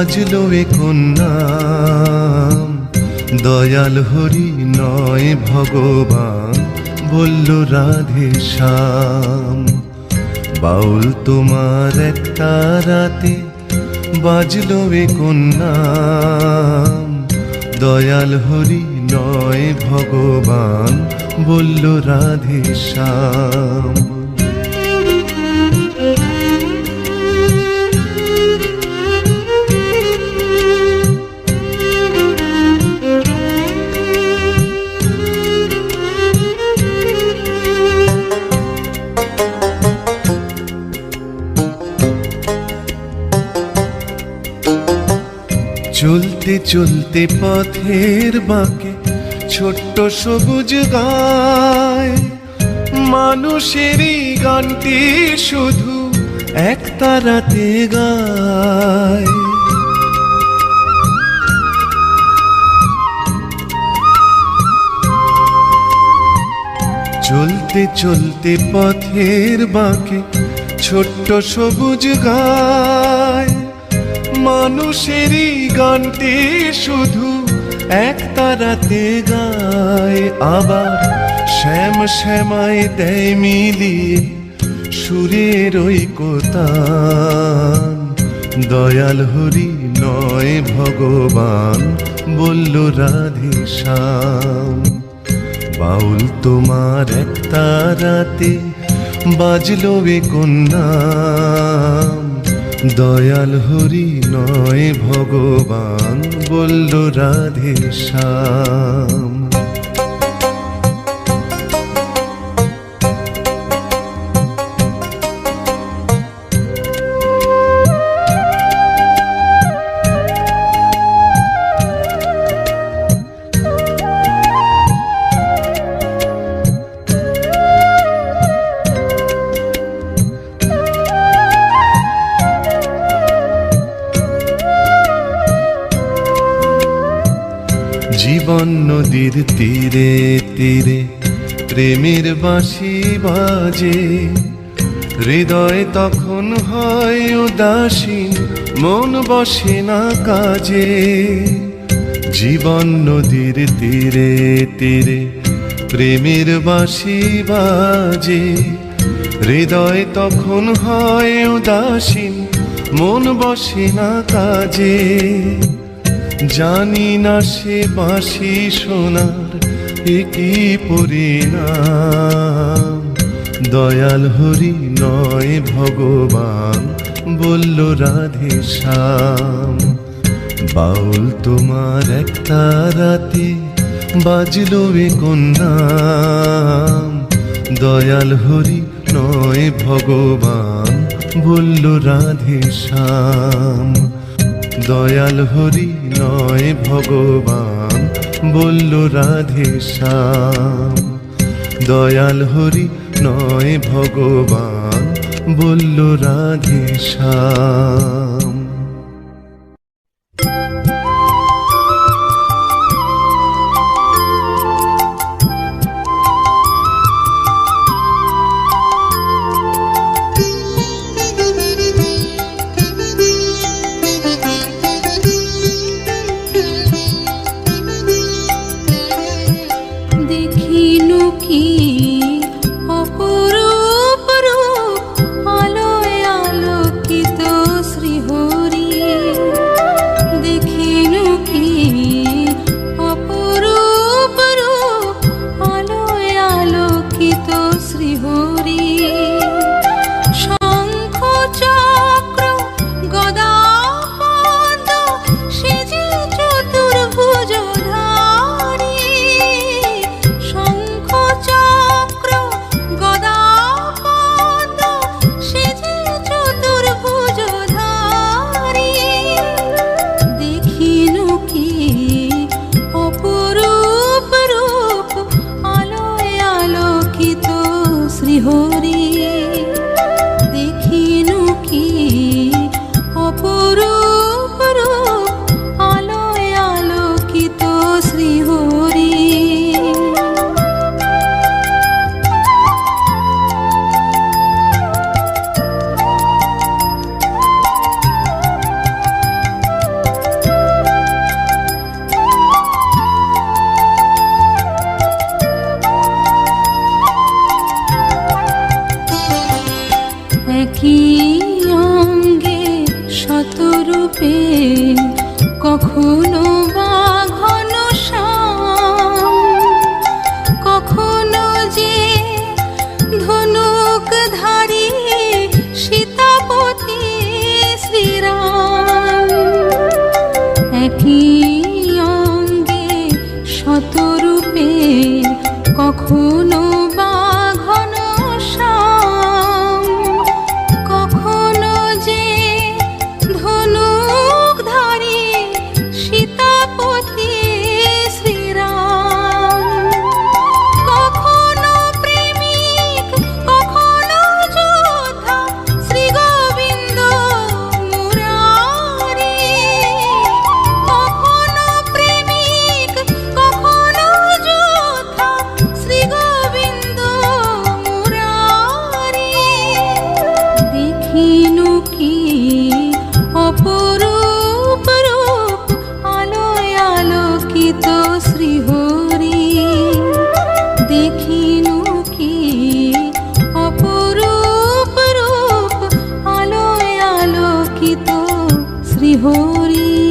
বাজলো এ কন্যাম দয়াল হরি নয় ভগবান, বলল রাধে শ্যাম। বাউল তোমার একটা রাতে বাজলো এ কন্যাম দয়াল হরি নয় ভগবান, বলল রাধে শ্যাম। চলতে চলতে পথের বাঁকে ছোট্ট সবুজ গায়। মানুষেরই গানটি শুধু এক তারাতে গায়। চলতে চলতে পথের বাঁকে ছোট্ট সবুজ গায়। মানুষেরই গানটি শুধু এক তারাতে গায় আবার শ্যাম শ্যামায় দেয় মিলিয়ে সুরের ওই কোতান দয়াল হরি নয় ভগবান, বলল রাধে শ্যাম। বাউল তোমার এক তারাতে বাজলো এ কন্যাম দয়াল হরি নয় ভগবান বলল রাধে শ্যাম। নদীর তীরে তীরে, প্রেমের বাঁশি বাজে। হৃদয় তখন হয় উদাসীন মন বসে না কাজে। জীবন নদীর তীরে তীরে, প্রেমের বাঁশি বাজে। হৃদয় তখন হয় উদাসীন মন বসে না কাজে। জানি না সে বাঁশি সোনার একই পরিণাম। দয়াল হরি নয় ভগবান, বলল রাধে শ্যাম। বাউল তোমার একটা রাতে বাজলো এ কন্যাম। দয়াল হরি নয় ভগবান, বলল রাধে শ্যাম। দয়াল হরি নয় ভগবান বলল রাধে শ্যাম। দয়াল হরি নয় ভগবান বলল রাধে শ্যাম। aquí. food. হরি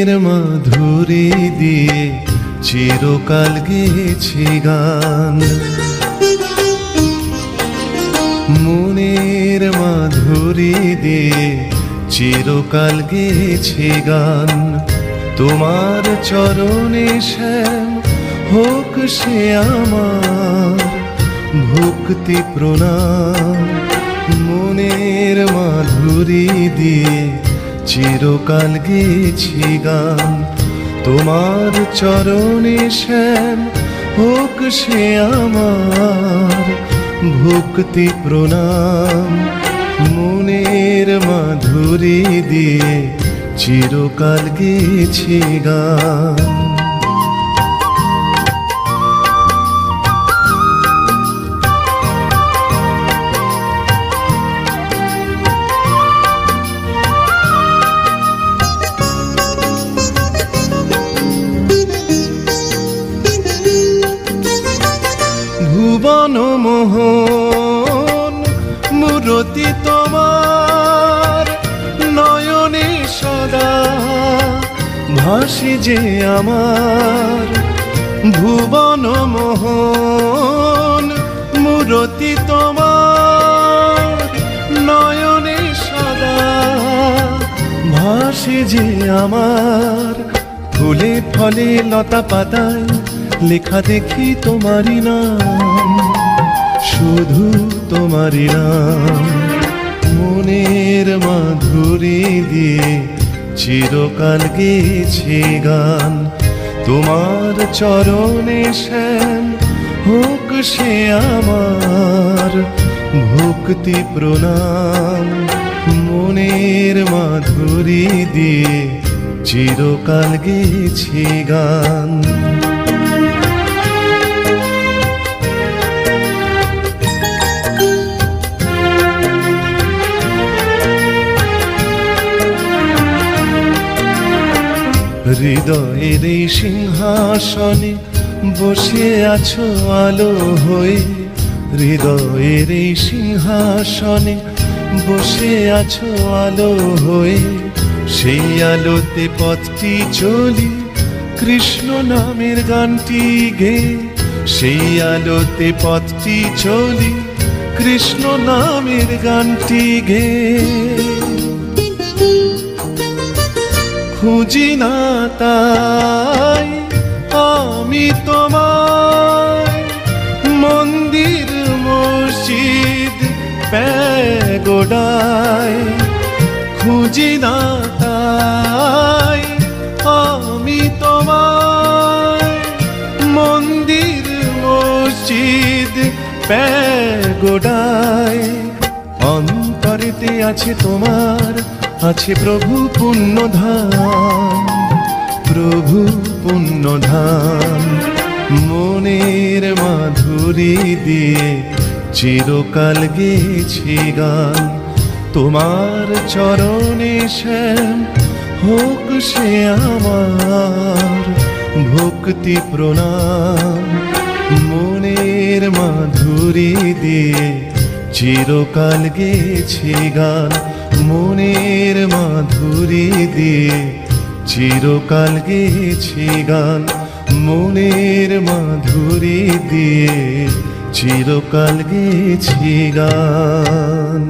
মনের মাধুরী দিয়ে চিরকাল গেছি গান। মনের মাধুরী দিয়ে চিরকাল গেছি গান। তোমার চরণে শ্যাম হোক সে আমার ভক্তি প্রণাম। মনের মাধুরী দিয়ে চিরকাল গেছি গান। তোমার চরণে শ্যাম হোক সে আমার ভক্তি প্রণাম। মনের মাধুরী দিয়ে চিরকাল গেছি গান। যে আমার ভুবন মোহন, মূরতি তোমার নয়নে সদা ভাসি যে আমার ফুলে ফলে লতা পাতায় লেখা দেখি তোমারই নাম, শুধু তোমারই নাম। মনের মাধুরী দিয়ে চিরকাল গেছি গান। তোমার চরণে শ্যাম, হোক সে আমার ভক্তি প্রণাম। মনের মাধুরী দিয়ে চিরকাল গেছি গান। হৃদয়ের এই সিংহাসনে বসে আছো আলো হয়ে। হৃদয়ের এই সিংহাসনে বসে আছো আলো হয়ে। সেই আলোতে পথটি চলি, কৃষ্ণ নামের গানটি গে। সেই আলোতে পথটি চলি, কৃষ্ণ নামের গানটি গে। খুঁজি না তাই আমি তোমায় মন্দির, মসজিদ, প্যাগোডায় খুঁজি না তাই আমি তোমায় মন্দির, মসজিদ, প্যাগোডায় অন্তরেতে আছে তোমার আছে প্রভু পুণ্যধাম প্রভু পুণ্যধাম। মনের মাধুরী দিয়ে চিরকাল গেছি গান। তোমার চরণে শ্যাম, হোক সে আমার ভক্তি প্রণাম। মনের মাধুরী দিয়ে চিরকাল গেছি গান। মনের মাধুরী দিয়ে চিরকাল গেছি গান। মনের মাধুরী দিয়ে চিরকাল গেছি গান।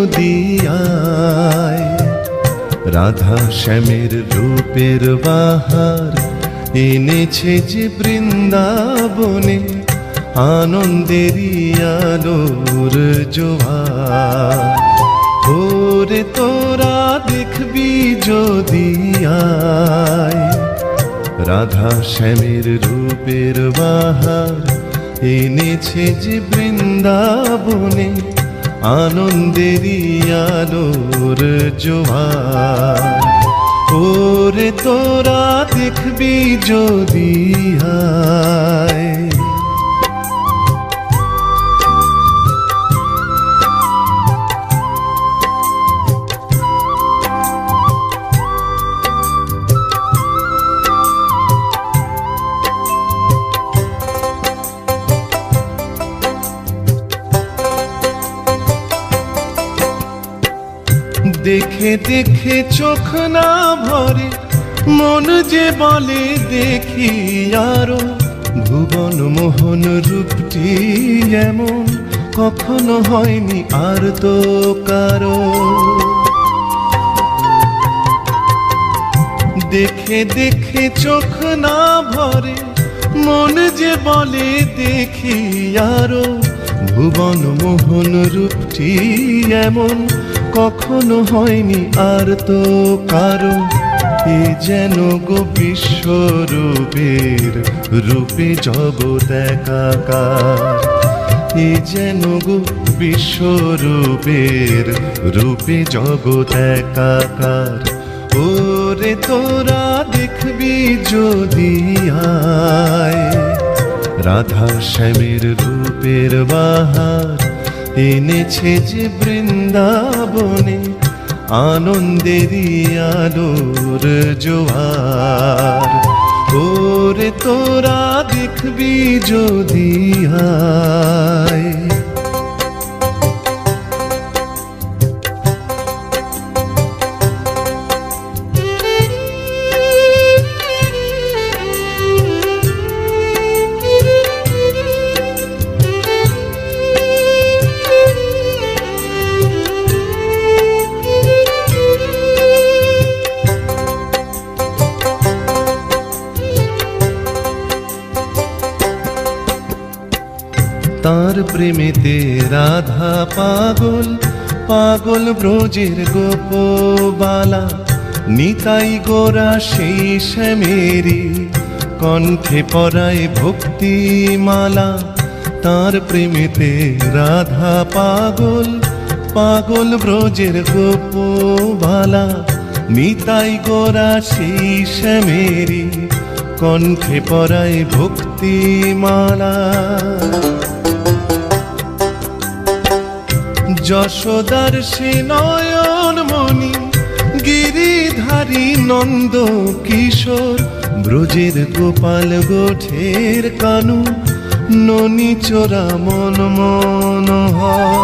যদি আয় রাধা শ্যামের রূপের বাহার এনেছে যে বৃন্দাবনে আনন্দেরই আলোর জোয়ার। তোরা দেখবি যদি আয় রাধা শ্যামের রূপের বাহার এনেছে যে বৃন্দাবনে আনন্দেরই আলোর জোয়ার। ওরে তোরা দেখবি যদি আয় দেখে দেখে চোখ না ভরে, মন যে বলে দেখি আরও। ভুবন মোহন রূপটি এমন, কখনো হয়নি আর তো কারও। দেখে দেখে চোখ না ভরে, মন যে বলে দেখি আরও। ভুবন মোহন রূপটি এমন কখনো হয়নি আর তো কারও। এ যেন গো বিশ্বরূপের রূপে জগৎ একাকার। এ যেন গো বিশ্বরূপের রূপে জগৎ একাকার। ওরে তোরা দেখবি যদি আয়। রাধা শ্যামের রূপের বাহার এনেছে যে বৃন্দাবনে আনন্দেরই আলোর জোয়ার। ওরে তোরা দেখবি যদি আয় প্রেমেতে রাধা পাগল পাগল ব্রজের গোপবালা। নিতাই গোরা সেই শ্যামেরি কণ্ঠে পরায় ভক্তিমালা। তার প্রেমেতে রাধা পাগল পাগল ব্রজের গোপবালা। নিতাই গোরা সেই শ্যামেরি কণ্ঠে পরায় ভক্তিমালা। যশোদার সে নয়ন মণি, গিরিধারী নন্দ কিশোর, ব্রজের গোপাল গোঠের কানু, ননি চোরা মন মনোহর।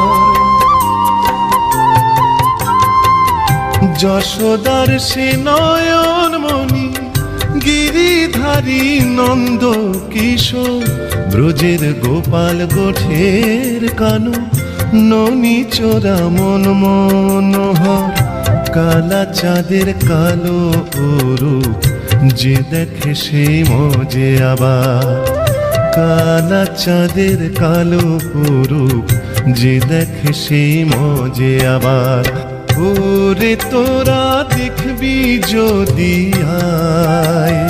যশোদার সে নয়ন মণি, গিরিধারী নন্দ কিশোর, ব্রজের গোপাল গোঠের কানু ননি চোরা মন মনোহর, কালা চাঁদের কালো রূপ যে দেখে সে মজে আবার। কালা চাঁদের কালো রূপ যে দেখে সে মজে আবার। ওরে তোরা দেখবি যদি আয়,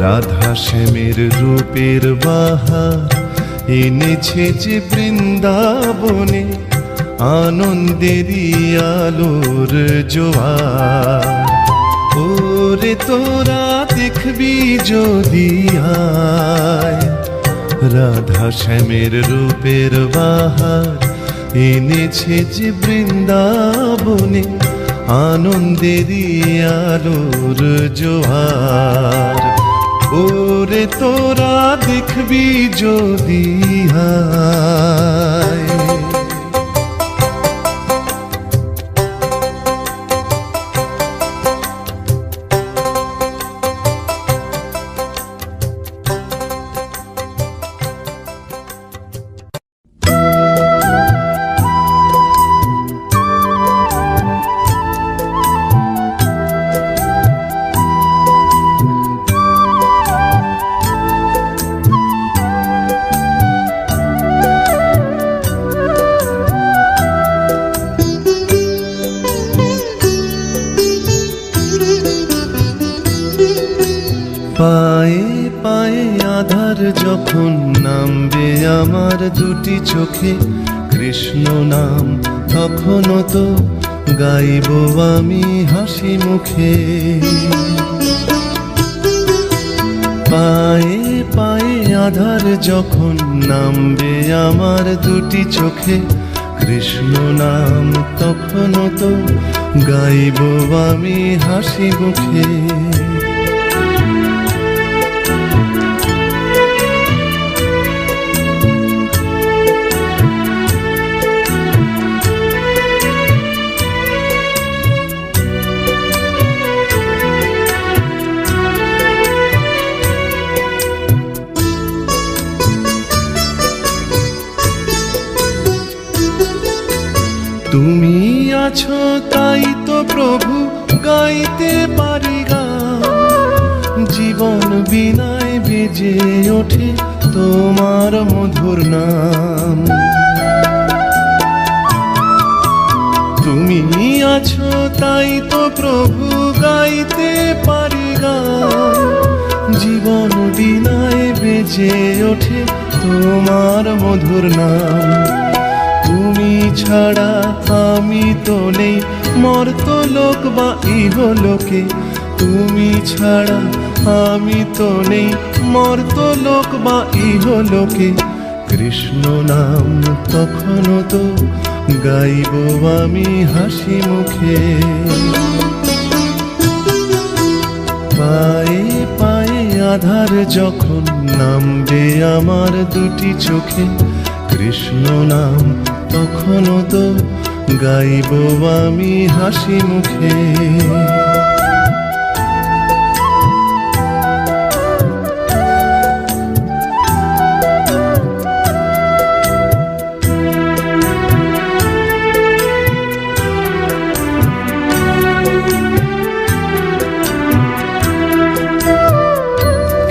রাধা শ্যামের রূপের বাহার এনেছে যে বৃন্দাবনে আনন্দেরই আলোর জোয়ার। ওরে তোরা দেখবি যদি রাধা শ্যামের রূপের বাহার। এনেছে যে বৃন্দাবনে আনন্দেরই আলোর জোয়ার। ওরে তোরা দেখবি যদি আয় চোখে কৃষ্ণ নাম তখনও তো গাইব আমি হাসি মুখে। পায়ে পায়ে আধার যখন নামবে আমার দুটি চোখে, কৃষ্ণ নাম তখনও তো গাইব আমি হাসি মুখে। তুমি আছো, তাই তো প্রভু গাইতে পারি গান জীবন বিনায় বেজে ওঠে তোমার মধুর নাম। তুমি আছো, তাই তো প্রভু গাইতে পারি গান জীবন বিনায় বেজে ওঠে তোমার মধুর নাম। ছাড়া আমি তো নেই। মর্ত লোক বা ইহলোকে তুমি ছাড়া আমি তো নেই। মর্ত লোক বা ইহলোকে কৃষ্ণ নাম তখনও তো গাইব আমি হাসি মুখে। পায়ে পায়ে আধার যখন নামবে আমার দুটি চোখে, কৃষ্ণ নাম তখনও তো গাইব আমি হাসি মুখে।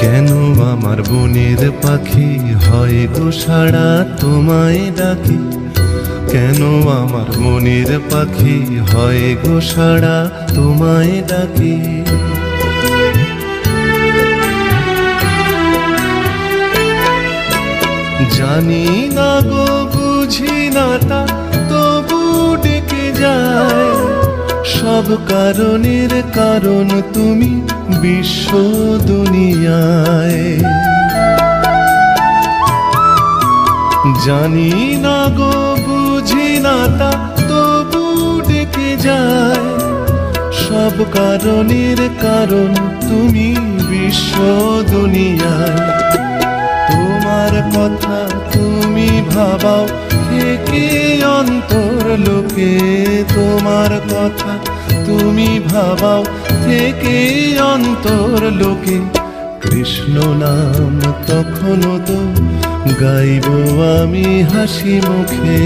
কেন আমার বনের পাখি হয় গো সাড়া তোমায় ডাকি? কেন আমার মনের পাখি হয় গো সাড়া তোমায় ডাকি? জানি না গো, বুঝি না তা, তবু ডেকে যায়। সব কারণের কারণ তুমি বিশ্ব দুনিয়ায়। জানি না গো না তা তবু ডেকে যায়। সব কারণের কারণ তুমি বিশ্ব দুনিয়ায়। তোমার কথা তুমি ভাবাও থেকে অন্তর লোকে। তোমার কথা তুমি ভাবাও থেকে অন্তর লোকে। কৃষ্ণ নাম তখনও তো গাইব আমি হাসি মুখে।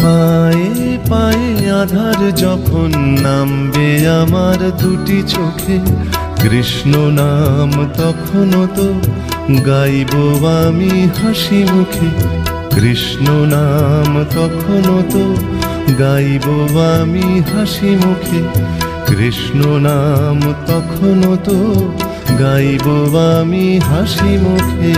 পায়ে পায়ে আধার যখন নামবে আমার দুটি চোখে, কৃষ্ণ নাম তখনও তো গাইব আমি হাসি মুখে। কৃষ্ণ নাম তখনও তো গাইব আমি হাসি মুখে। কৃষ্ণ নাম তখনও তো গাইব আমি হাসি মুখে।